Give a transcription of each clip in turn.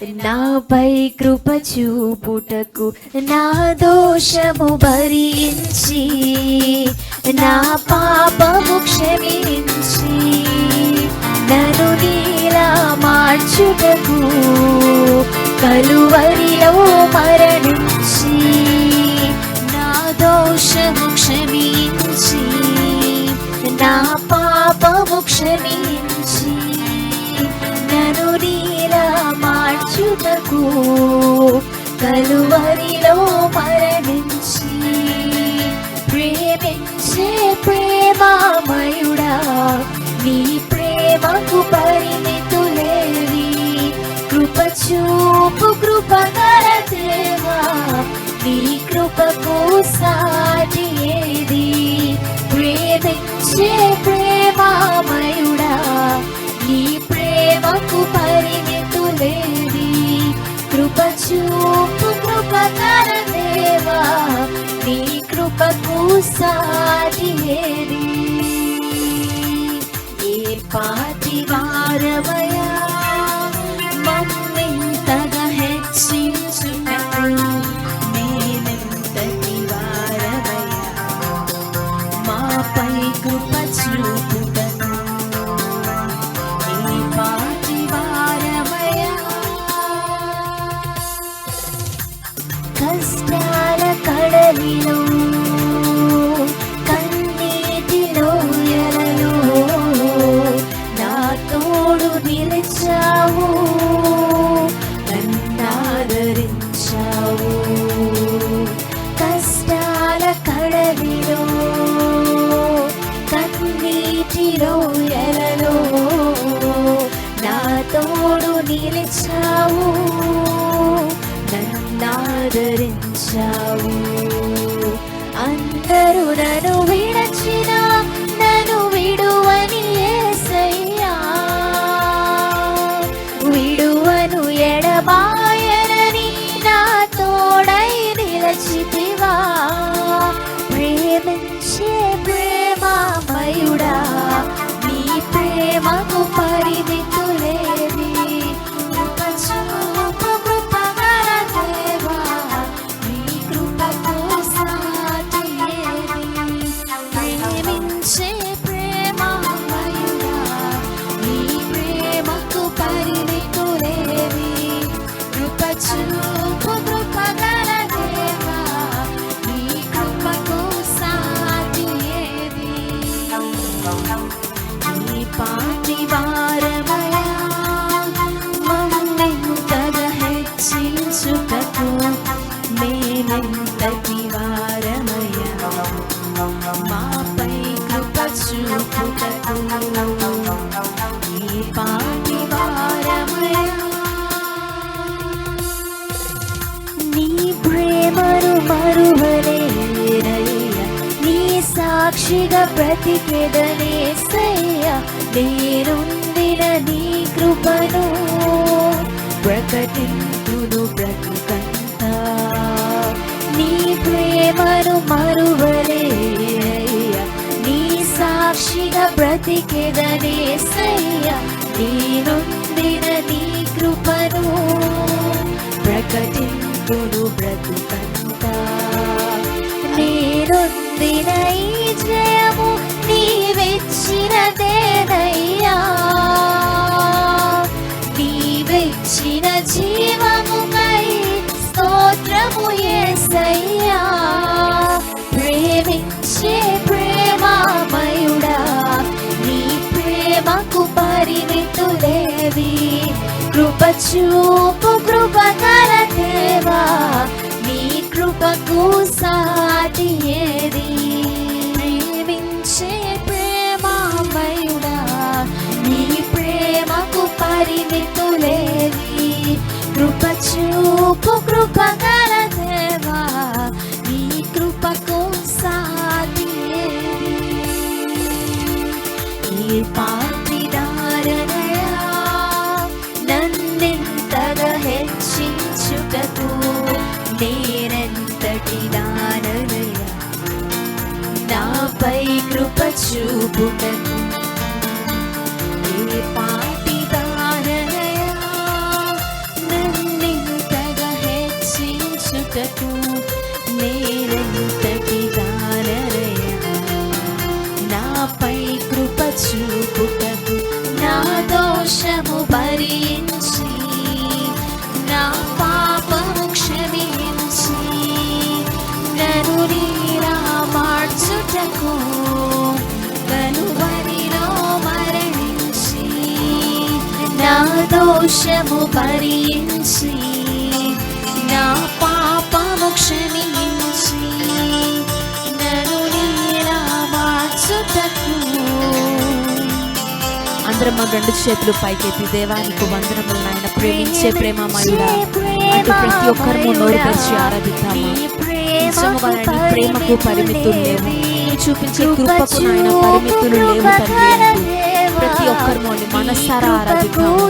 నాపై కృప చూపుటకు నా దోషము భరించి నా పాపము క్షమించి నన్ను నీలా మార్చుటకు కలువరిలో మరణించి నా దోషము క్షమించి నా మార్చుటకు కలువరిలో మరణించి ప్రేమించే ప్రేమామయుడా నీ ప్రేమకు పరిమితులేవి. కృప చూపు కృపగల దేవా నీ కృపకు సాటి ఏది ప్రేమించే ప్రేమామయుడా కృపకు ఏ పాటి వారవయా? మమ్మింతగా హెచ్చించుటకు నేనెంతటి వారవయా? మాపై కృప చూపుటకు ఏ పాటి వారవయా? కష్టాల కడలిలో ఆదరించావు. అందరూ నన్ను విడచిన నన్ను విడువని యేసయ్యా విడువను ఎడబాయనని నా తోడై నిలచితివా. ప్రేమించే నీ పాటి వారమయా హెచ్చించుటకు మేమెంతటి వారమయా మాపై కృప చూపుటకు నీ పాటి నీ ప్రేమను మరువలేరయ్యా. నీ సాక్షిగా బ్రతికెదనేసయ్యా నేనుందిన నీ కృపను ప్రకటింతును బ్రతుకంతా. నీ ప్రేమను మరువలేరయ్యా నీ సాక్షిగా బ్రతికెదనేసయ్యా నేనుందిన నీ కృపను ప్రకటింపుడు బ్రతుకంతా. నేనొందిన ఈ జయము నీవెచ్చినదేనయ్యా. నీవెచ్చిన జీవముకై స్తోత్రము యేసయ్యా ప్రేమించే ప్రేమామయుడా నీ ప్రేమకు పరిమితులేవి కృప చూపు కృపకర దేవా నీ కృపకు సా కృప చూపు దేవా నీ కృపకు సాటి. ఈ పాపిదారనయా నన్నెంతగా హెచ్చించుటకు నేనెంతటి దాననయా నాపై కృప చూపుటకు దోషము భరించి నా పాపము క్షమించి నన్ను నీరా మార్చుటకు. అందరం మా రెండు చేతులు పైకెత్తి దేవానికి వందనములు నాయన. ప్రేమించే ప్రేమమయుడా అంటూ ప్రతి ఒక్కరము నోరు తెరిచి ఆరాధిద్దామా? నిజముగా నీ ప్రేమకు పరిమితులు లేవు. చూపించే కృపకు నాయన పరిమితులు లేవు తండ్రి ప్రతి ఒక్కరు ఆరాధిద్దాము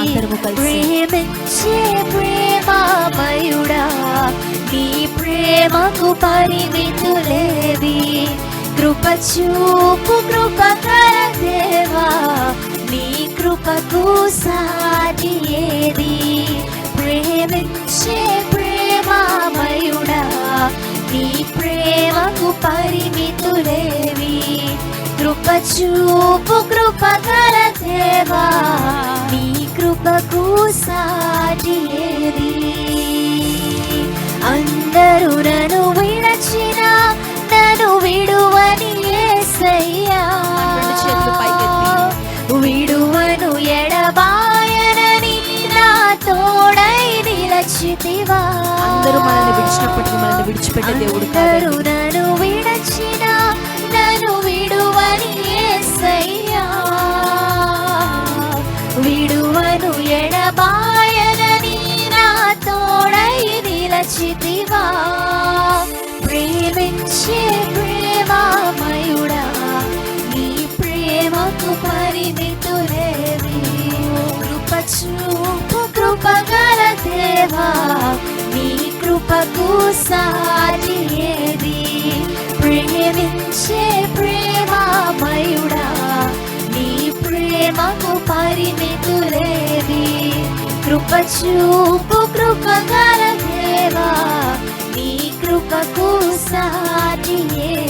అందరము కలిసి ప్రేమించే ప్రేమమయుడా? నీ ప్రేమకు పరిమితులేవి? కృప చూపు కృపకర దేవా? నీ కృపకు సాటి ఏది? ప్రేమించే ప్రేమమయుడా? నీ ప్రేమకు పరిమితులేవి? కృప చూపు కృపకర దేవా నీ కృపకు సాటి ఏది? అందరూ నన్ను విడచిన నన్ను విడువని పైకెత్తి. విడువను ఎడబాయనని నా తోడై నిలచితివా. అందరూ మనల్ని విడిచినప్పటికీ మనల్ని విడిచిపెట్టే దేవుడు అందరూ నన్ను విడచిన మాకు పరిమితులేవి కృప చూపు కృపగల దేవా నీ కృపకు సాటి ఏది ప్రేమించే ప్రేమమయుడా నీ ప్రేమకు పరిమితులేవి. కృప చూపు కృపగల దేవా నీ కృపకు సాటి ఏది